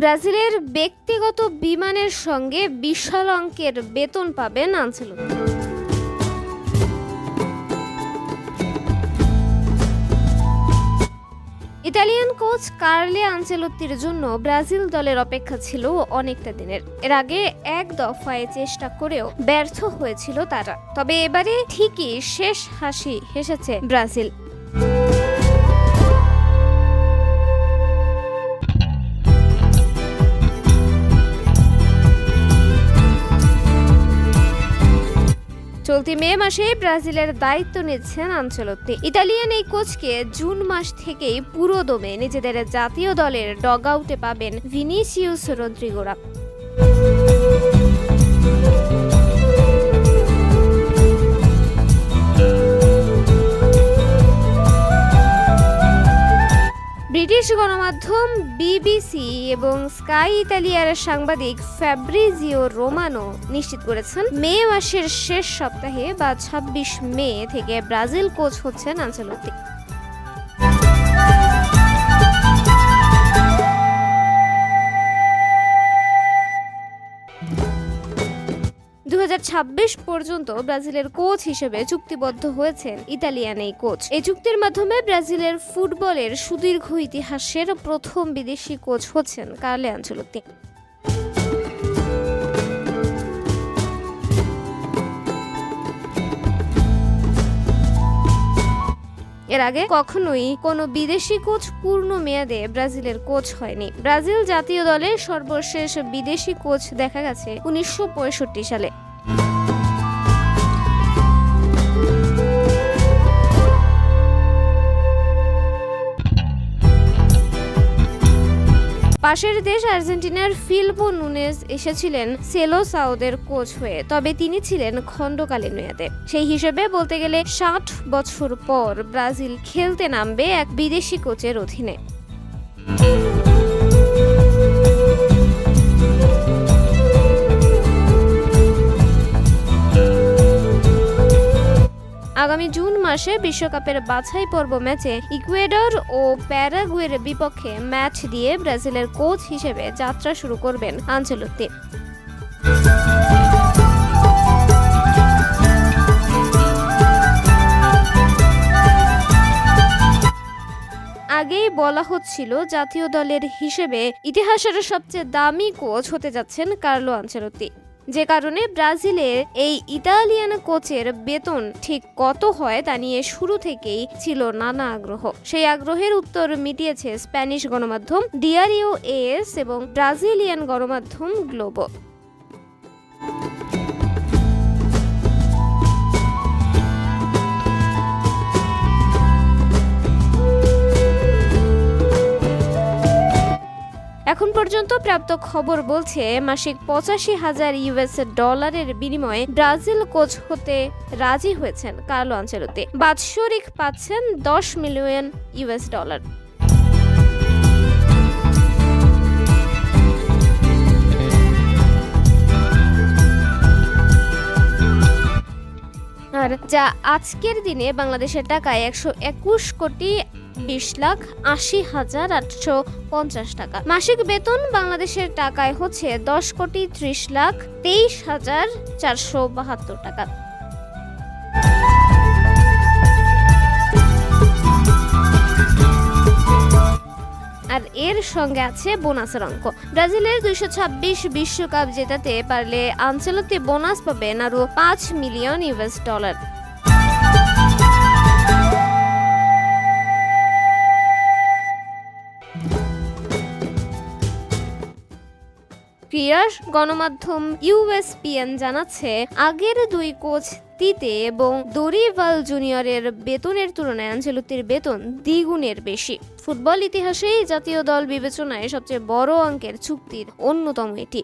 ব্রাজিলের ব্যক্তিগত বিমানের সঙ্গে বিশাল অঙ্কের বেতন পাবেন আনচেলত্তি ইতালিয়ান কোচ কার্লে আনচেলত্তির জন্য ব্রাজিল দলের অপেক্ষা ছিল অনেকটা দিনের। এর আগে এক দফায় চেষ্টা করেও ব্যর্থ হয়েছিল তারা। তবে এবারে ঠিকই শেষ হাসি হেসেছে ব্রাজিল। চলতি মে মাসে ব্রাজিলের দায়িত্ব নিচ্ছেন আঞ্চলত্তি। ইতালিয়ান এই কোচকে জুন মাস থেকেই পুরো দমে নিজেদের জাতীয় দলের ডগ আউটে পাবেন ভিনিসিউস রদ্রিগোরা। ব্রিটিশ গণমাধ্যম বিবিসি এবং স্কাই ইতালিয়ার সাংবাদিক ফ্যাব্রিজিও রোমানো নিশ্চিত করেছেন, মে মাসের শেষ সপ্তাহে বা ২৬ মে থেকে ব্রাজিল কোচ হচ্ছেন আনচেলত্তি। পর্যন্ত ব্রাজিলের কোচ হিসেবে চুক্তিবদ্ধ হয়েছেন ইতালিয়ান এই কোচ। এই চুক্তির মাধ্যমে ব্রাজিলের ফুটবলের সুদীর্ঘ ইতিহাসের প্রথম বিদেশি কোচ হচ্ছেন কার্লে আঞ্চলত্তি। এর আগে কখনোই কোনো বিদেশি কোচ পূর্ণ মেয়াদে ব্রাজিলের কোচ হয়নি। ব্রাজিল জাতীয় দলের সর্বশেষ বিদেশি কোচ দেখা গেছে উনিশশো পঁয়ষট্টি সালে। পাশের দেশ আর্জেন্টিনার ফিলবো নুনেজ এসেছিলেন সেলো সাউদের কোচ হয়ে, তবে তিনি ছিলেন খণ্ডকালীন মেয়াদে। সেই হিসেবে বলতে গেলে ষাট বছর পর ব্রাজিল খেলতে নামবে এক বিদেশি কোচের অধীনে। আগামী জুন মাসে বিশ্বকাপের বাছাই পর্ব ম্যাচে ইকুয়েডর ও প্যারাগুয়ের বিপক্ষে ম্যাচ দিয়ে ব্রাজিলের কোচ হিসেবে যাত্রা শুরু করবেন আঞ্চলত্তি। আগেই বলা হচ্ছিল জাতীয় দলের হিসেবে ইতিহাসের সবচেয়ে দামি কোচ হতে যাচ্ছেন কার্লো আনচেলত্তি যে কারণে ব্রাজিলের এই ইতালিয়ান কোচের বেতন ঠিক কত হয় তা নিয়ে শুরু থেকেই ছিল নানা আগ্রহ। সেই আগ্রহের উত্তর মিটিয়েছে স্প্যানিশ গণমাধ্যম ডিআরিও এস এবং ব্রাজিলিয়ান গণমাধ্যম গ্লোবো। এখন পর্যন্ত প্রাপ্ত খবর বলছে, মাসিক পঁচাশি হাজার ইউএস ডলারের বিনিময়ে ব্রাজিল কোচ হতে রাজি হয়েছেন কার্লো আঞ্চেলত্তি বাৎসরিক পাচ্ছেন দশ মিলিয়ন ইউএস ডলার। যা আজকের দিনে বাংলাদেশের টাকায় একশো একুশ কোটি বিশ লাখ আশি হাজার আটশো পঞ্চাশ টাকা। মাসিক বেতন বাংলাদেশের টাকায় হচ্ছে দশ কোটি ত্রিশ লাখ তেইশ হাজার চারশো বাহাত্তর টাকা। আর এর সঙ্গে আছে বোনাসের অঙ্ক। ব্রাজিলের দুইশো ছাব্বিশ বিশ্বকাপ জেতাতে পারলে আঞ্চলতে বোনাস পাবেন আরও পাঁচ মিলিয়ন ইউএস ডলার। ক্রীড়া গণমাধ্যম ইউএসপিএন জানাচ্ছে, আগের দুই কোচ তিতে এবং দরিভাল জুনিয়রের বেতনের তুলনায় আঞ্চলতির বেতন দ্বিগুণের বেশি। ফুটবল ইতিহাসেই জাতীয় দল বিবেচনায় সবচেয়ে বড় অঙ্কের চুক্তির অন্যতম এটি।